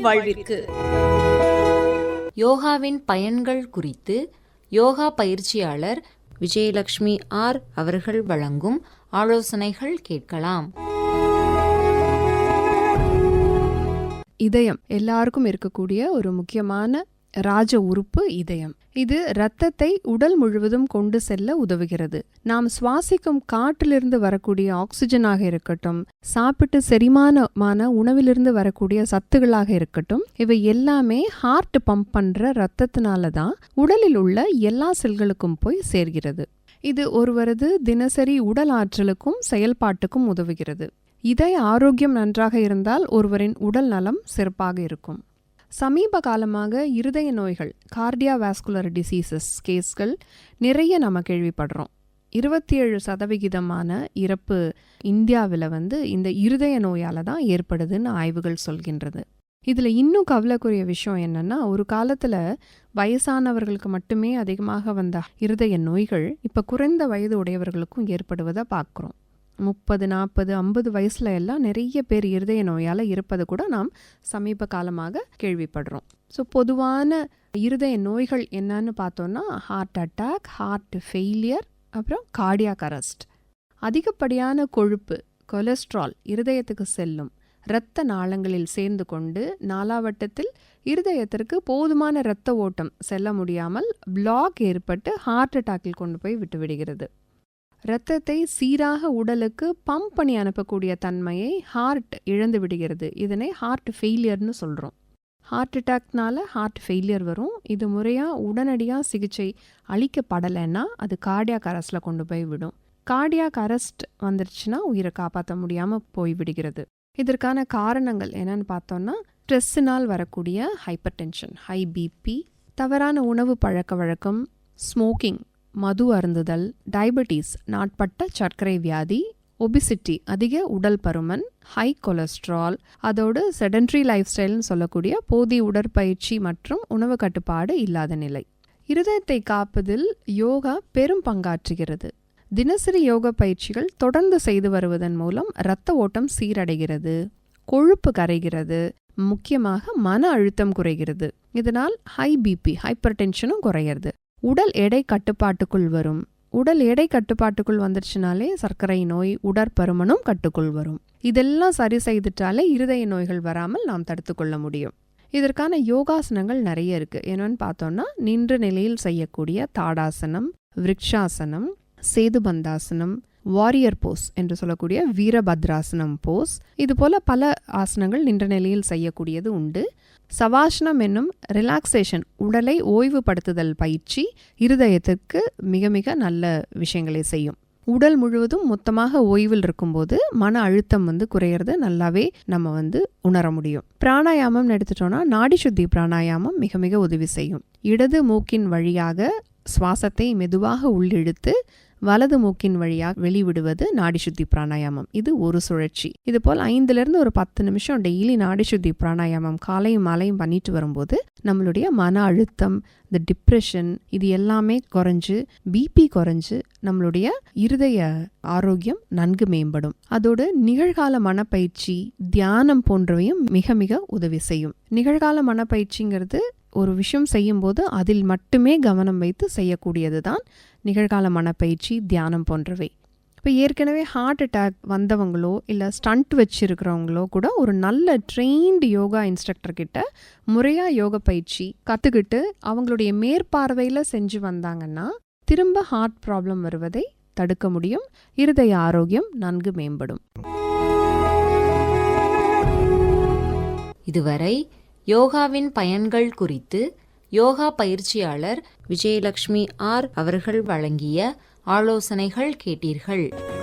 வாழ்விற்கு. யோகாவின் பயன்கள் குறித்து யோகா பயிற்சியாளர் விஜயலட்சுமி ஆர் அவர்கள் வழங்கும் ஆலோசனைகள் கேட்கலாம். இதயம் எல்லாருக்கும் இருக்கக்கூடிய ஒரு முக்கியமான ராஜ உறுப்பு இதயம். இது இரத்தத்தை உடல் முழுவதும் கொண்டு செல்ல உதவுகிறது. நாம் சுவாசிக்கும் காற்றிலிருந்து வரக்கூடிய ஆக்சிஜனாக இருக்கட்டும் சாப்பிட்டு செரிமானமான உணவிலிருந்து வரக்கூடிய சத்துகளாக இருக்கட்டும் இவை எல்லாமே ஹார்ட் பம்ப் பண்ற ரத்தத்தினால தான் உடலில் உள்ள எல்லா செல்களுக்கும் போய் சேர்கிறது. இது ஒருவரது தினசரி உடல் ஆற்றலுக்கும் செயல்பாட்டுக்கும் உதவுகிறது. இதய ஆரோக்கியம் நன்றாக இருந்தால் ஒருவரின் உடல் நலம் சிறப்பாக இருக்கும். சமீப காலமாக இருதய நோய்கள் கார்டியாவாஸ்குலர் டிசீசஸ் கேஸ்கள் நிறைய நம்ம கேள்விப்படுறோம். இருபத்தி ஏழு சதவிகிதமான இறப்பு இந்தியாவில் வந்து இந்த இருதய நோயால் தான் ஏற்படுதுன்னு ஆய்வுகள் சொல்கின்றது. இதில் இன்னும் கவலைக்குரிய விஷயம் என்னென்னா ஒரு காலத்தில் வயசானவர்களுக்கு மட்டுமே அதிகமாக வந்த இருதய நோய்கள் இப்போ குறைந்த வயது உடையவர்களுக்கும் ஏற்படுவதை பார்க்குறோம். முப்பது நாற்பது ஐம்பது வயசுல எல்லாம் நிறைய பேர் இருதய நோயால் இருப்பது கூட நாம் சமீப காலமாக கேள்விப்படுறோம். ஸோ பொதுவான இருதய நோய்கள் என்னன்னு பார்த்தோன்னா ஹார்ட் அட்டாக் ஹார்ட் ஃபெயிலியர் அப்புறம் கார்டியாக் அரஸ்ட் அதிகப்படியான கொழுப்பு கொலஸ்ட்ரால் இருதயத்துக்கு செல்லும். இரத்த நாளங்களில் சேர்ந்து கொண்டு நாலாவட்டத்தில் இருதயத்திற்கு போதுமான இரத்த ஓட்டம் செல்ல முடியாமல் பிளாக் ஏற்பட்டு ஹார்ட் அட்டாக்கில் கொண்டு போய் விட்டுவிடுகிறது இரத்தத்தை சீராக உடலுக்கு பம்ப் பண்ணி அனுப்பக்கூடிய தன்மையை ஹார்ட் இழந்து விடுகிறது. இதனை ஹார்ட் ஃபெயிலியர்னு சொல்கிறோம் ஹார்ட் அட்டாக்னால ஹார்ட் ஃபெயிலியர் வரும். இது முறையாக உடனடியாக சிகிச்சை அளிக்கப்படலைன்னா அது கார்டியாக் அரஸ்டில் கொண்டு போய் விடும். கார்டியாக் அரெஸ்ட் வந்துருச்சுன்னா உயிரை காப்பாற்ற முடியாமல் போய் விடுகிறது. இதற்கான காரணங்கள் என்னன்னு பார்த்தோன்னா ஸ்ட்ரெஸ்ஸினால் வரக்கூடிய ஹைப்பர் டென்ஷன் ஹை பிபி தவறான உணவு பழக்க வழக்கம் ஸ்மோக்கிங் மது அருந்துதல் டயபெட்டிஸ் நாட்பட்ட சர்க்கரை வியாதி ஒபிசிட்டி அதிக உடல் பருமன் ஹை கொலஸ்ட்ரால் அதோடு செடன்ட்ரி லைஃப் ஸ்டைல்னு சொல்லக்கூடிய போதிய உடற்பயிற்சி மற்றும் உணவு கட்டுப்பாடு இல்லாத நிலை. இருதயத்தை காப்பதில் யோகா பெரும் பங்காற்றுகிறது. தினசரி யோக பயிற்சிகள் தொடர்ந்து செய்து வருவதன் மூலம் இரத்த ஓட்டம் சீரடைகிறது கொழுப்பு கரைகிறது முக்கியமாக மன அழுத்தம் குறைகிறது. இதனால் ஹை பிபி ஹைப்பர் டென்ஷனும் குறையிறது. உடல் எடை கட்டுப்பாட்டுக்குள் வரும். உடல் எடை கட்டுப்பாட்டுக்குள் வந்துருச்சுனாலே சர்க்கரை நோய் உடற்பருமனும் கட்டுக்குள் வரும். இதெல்லாம் சரி செய்துட்டாலே இருதய நோய்கள் வராமல் நாம் தடுத்துக்கொள்ள முடியும். இதற்கான யோகாசனங்கள் நிறைய இருக்கு. என்னன்னு பார்த்தோம்னா நின்ற நிலையில் செய்யக்கூடிய தாடாசனம் விரக்ஷாசனம் சேதுபந்தாசனம் வாரியர் போஸ் என்று சொல்லக்கூடிய வீரபத்ராசனம் போஸ் இது போல பல ஆசனங்கள் நின்ற நிலையில் செய்யக்கூடியது உண்டு. சவாசனம் என்னும் ரிலாக்ஸேஷன் உடலை ஓய்வுபடுத்துதல் பயிற்சி இருதயத்திற்கு மிக மிக நல்ல விஷயங்களை செய்யும். உடல் முழுவதும் மொத்தமாக ஓய்வில் இருக்கும்போது மன அழுத்தம் வந்து குறையிறது நல்லாவே நம்ம வந்து உணர முடியும். பிராணாயாமம் எடுத்துட்டோம்னா நாடி சுத்தி பிராணாயாமம் மிக மிக உதவி செய்யும். இடது மூக்கின் வழியாக சுவாசத்தை மெதுவாக உள்ளிழுத்து வலது மூக்கின் வழியாக வெளிவிடுவது நாடி சுத்தி பிராணாயாமம். இது ஒரு சுழற்சி. இது போல் ஐந்துலேருந்து ஒரு பத்து நிமிஷம் டெய்லி நாடி சுத்தி பிராணாயாமம் காலையும் மாலையும் பண்ணிட்டு வரும்போது நம்மளுடைய மன அழுத்தம் இந்த டிப்ரெஷன் இது எல்லாமே குறைஞ்சு பிபி குறைஞ்சு நம்மளுடைய இருதய ஆரோக்கியம் நன்கு மேம்படும். அதோடு நிகழ்கால மனப்பயிற்சி தியானம் போன்றவையும் மிக மிக உதவி செய்யும். நிகழ்கால மனப்பயிற்சிங்கிறது ஒரு விஷயம் செய்யும்போது அதில் மட்டுமே கவனம் வைத்து செய்யக்கூடியது தான் நிகழ்கால மனப்பயிற்சி தியானம் போன்றவை. இப்போ ஏற்கனவே ஹார்ட் அட்டாக் வந்தவங்களோ இல்லை ஸ்டண்ட் வச்சுருக்கிறவங்களோ கூட ஒரு நல்ல ட்ரெயின்டு யோகா இன்ஸ்ட்ரக்டர்கிட்ட முறையாக யோக பயிற்சி கற்றுக்கிட்டு அவங்களுடைய மேற்பார்வையில் செஞ்சு வந்தாங்கன்னா திரும்ப ஹார்ட் ப்ராப்ளம் வருவதை தடுக்க முடியும். இருதய ஆரோக்கியம் நன்கு மேம்படும். இதுவரை யோகாவின் பயன்கள் குறித்து யோகா பயிற்சியாளர் விஜயலட்சுமி ஆர் அவர்கள் வழங்கிய ஆலோசனைகள் கேட்டீர்கள்.